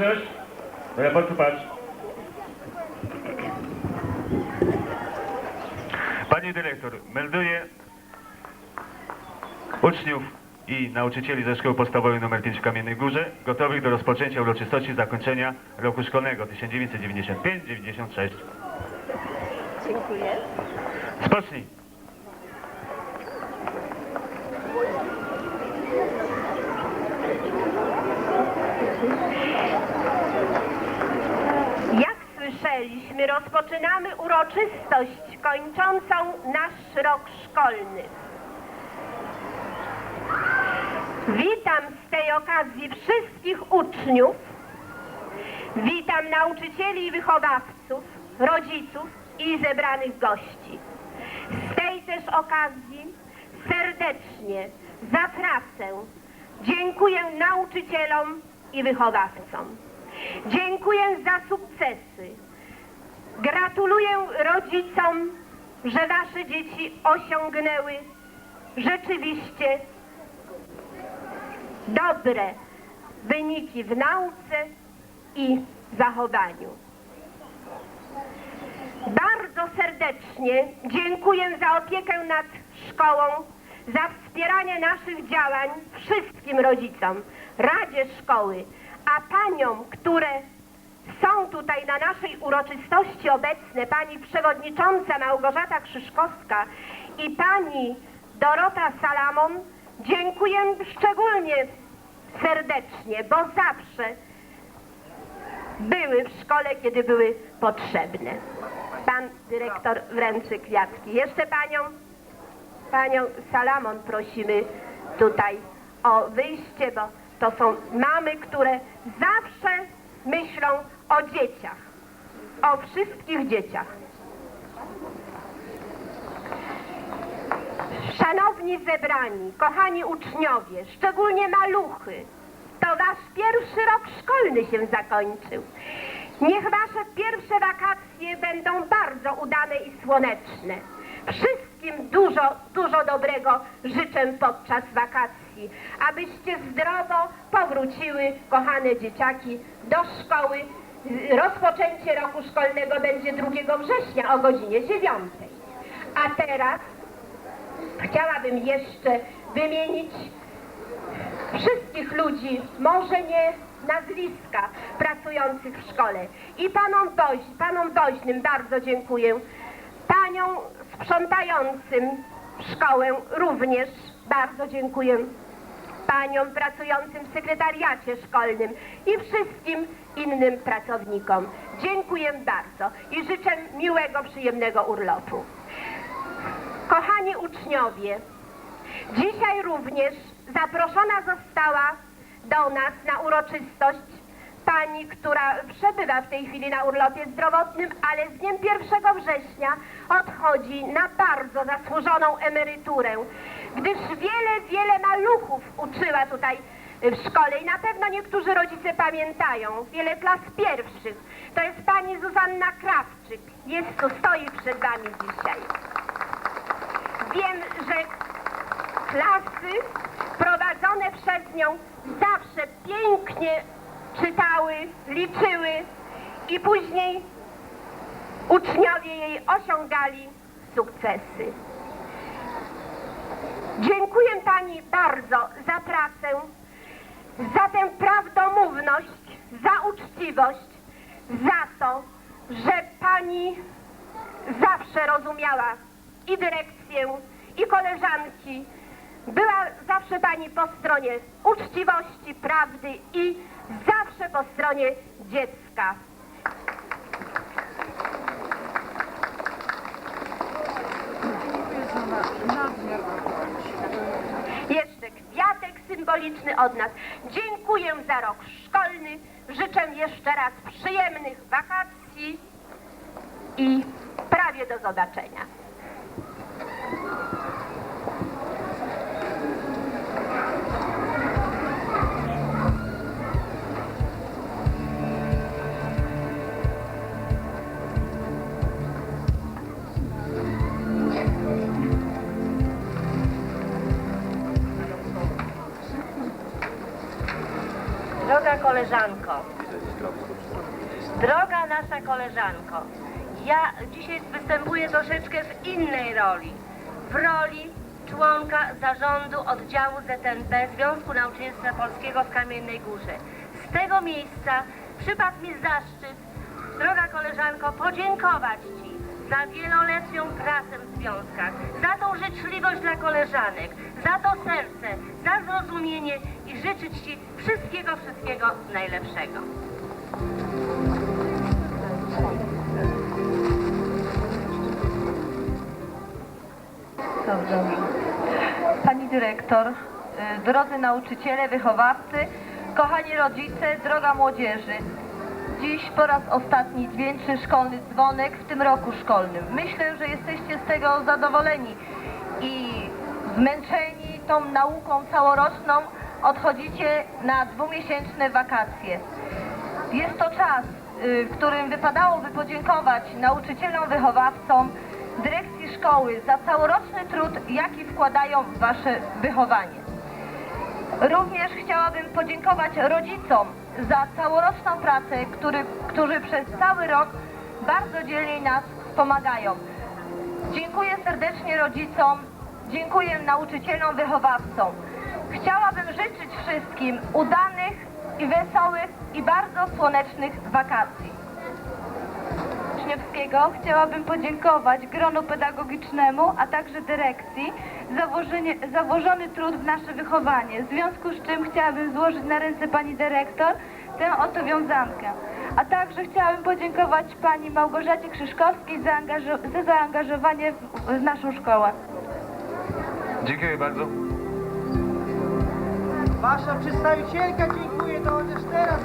Baczność. Do raportu patrz. Pani dyrektor, melduję uczniów i nauczycieli ze szkoły podstawowej nr 5 w Kamiennej Górze gotowych do rozpoczęcia uroczystości zakończenia roku szkolnego 1995-96. Dziękuję. Spocznij. Rozpoczynamy uroczystość kończącą nasz rok szkolny. Witam z tej okazji wszystkich uczniów, witam nauczycieli i wychowawców, rodziców i zebranych gości. Z tej też okazji serdecznie za pracę dziękuję nauczycielom i wychowawcom. Dziękuję za sukcesy. Gratuluję rodzicom, że wasze dzieci osiągnęły rzeczywiście dobre wyniki w nauce i zachowaniu. Bardzo serdecznie dziękuję za opiekę nad szkołą, za wspieranie naszych działań wszystkim rodzicom, Radzie Szkoły, a paniom, które są tutaj na naszej uroczystości obecne, pani przewodnicząca Małgorzata Krzyżkowska i pani Dorota Salamon, dziękuję szczególnie serdecznie, bo zawsze były w szkole, kiedy były potrzebne. Pan dyrektor wręczy kwiatki. Jeszcze panią, panią Salamon prosimy tutaj o wyjście, bo to są mamy, które zawsze myślą o dzieciach, o wszystkich dzieciach. Szanowni zebrani, kochani uczniowie, szczególnie maluchy, to wasz pierwszy rok szkolny się zakończył. Niech wasze pierwsze wakacje będą bardzo udane i słoneczne. Wszystkim dużo, dużo dobrego życzę podczas wakacji, abyście zdrowo powróciły, kochane dzieciaki, do szkoły. Rozpoczęcie roku szkolnego będzie 2 września o godzinie 9. A teraz Chciałabym jeszcze wymienić wszystkich ludzi, może nie nazwiska, pracujących w szkole. I panom, woź, panom woźnym bardzo dziękuję. Paniom sprzątającym szkołę również bardzo dziękuję. Paniom pracującym w sekretariacie szkolnym i wszystkim innym pracownikom. Dziękuję bardzo i życzę miłego, przyjemnego urlopu. Kochani uczniowie, dzisiaj również zaproszona została do nas na uroczystość pani, która przebywa w tej chwili na urlopie zdrowotnym, ale z dniem 1 września odchodzi na bardzo zasłużoną emeryturę, gdyż wiele, wiele maluchów uczyła tutaj w szkole i na pewno niektórzy rodzice pamiętają, wiele klas pierwszych. To jest pani Zuzanna Krawczyk. Jest tu, stoi przed wami dzisiaj. Wiem, że klasy prowadzone przez nią zawsze pięknie czytały, liczyły i później uczniowie jej osiągali sukcesy. Dziękuję Pani bardzo za pracę, za tę prawdomówność, za uczciwość, za to, że Pani zawsze rozumiała i dyrekcję, i koleżanki. Była zawsze Pani po stronie uczciwości, prawdy i zawsze po stronie dziecka. Jeszcze kwiatek symboliczny od nas. Dziękuję za rok szkolny. Życzę jeszcze raz przyjemnych wakacji i prawie do zobaczenia. Droga koleżanko, Droga nasza koleżanko, ja dzisiaj występuję troszeczkę w innej roli. W roli członka zarządu oddziału ZNP Związku Nauczycielstwa Polskiego w Kamiennej Górze. Z tego miejsca przypadł mi zaszczyt, droga koleżanko, podziękować Ci za wieloletnią pracę w związkach, za tą życzliwość dla koleżanek, za to serce, za zrozumienie i życzyć Ci wszystkiego, wszystkiego najlepszego. Pani dyrektor, y, drodzy nauczyciele, wychowawcy, kochani rodzice, droga młodzieży. Dziś po raz ostatni dźwięczy szkolny dzwonek w tym roku szkolnym. Myślę, że jesteście z tego zadowoleni i zmęczeni tą nauką całoroczną odchodzicie na dwumiesięczne wakacje. Jest to czas, y, w którym wypadałoby podziękować nauczycielom, wychowawcom, dyrekcji szkoły za całoroczny trud, jaki wkładają w wasze wychowanie. Również chciałabym podziękować rodzicom za całoroczną pracę, który, którzy przez cały rok bardzo dzielnie nas wspomagają. Dziękuję serdecznie rodzicom, dziękuję nauczycielom, wychowawcom. Chciałabym życzyć wszystkim udanych i wesołych i bardzo słonecznych wakacji. Uczniowskiego chciałabym podziękować gronu pedagogicznemu, a także dyrekcji za, włożenie, za włożony trud w nasze wychowanie. W związku z czym chciałabym złożyć na ręce pani dyrektor tę oto wiązankę. A także chciałabym podziękować pani Małgorzacie Krzyżkowskiej za, angażo- za zaangażowanie w, w naszą szkołę. Dziękuję bardzo. Wasza przedstawicielka dziękuję, to chociaż teraz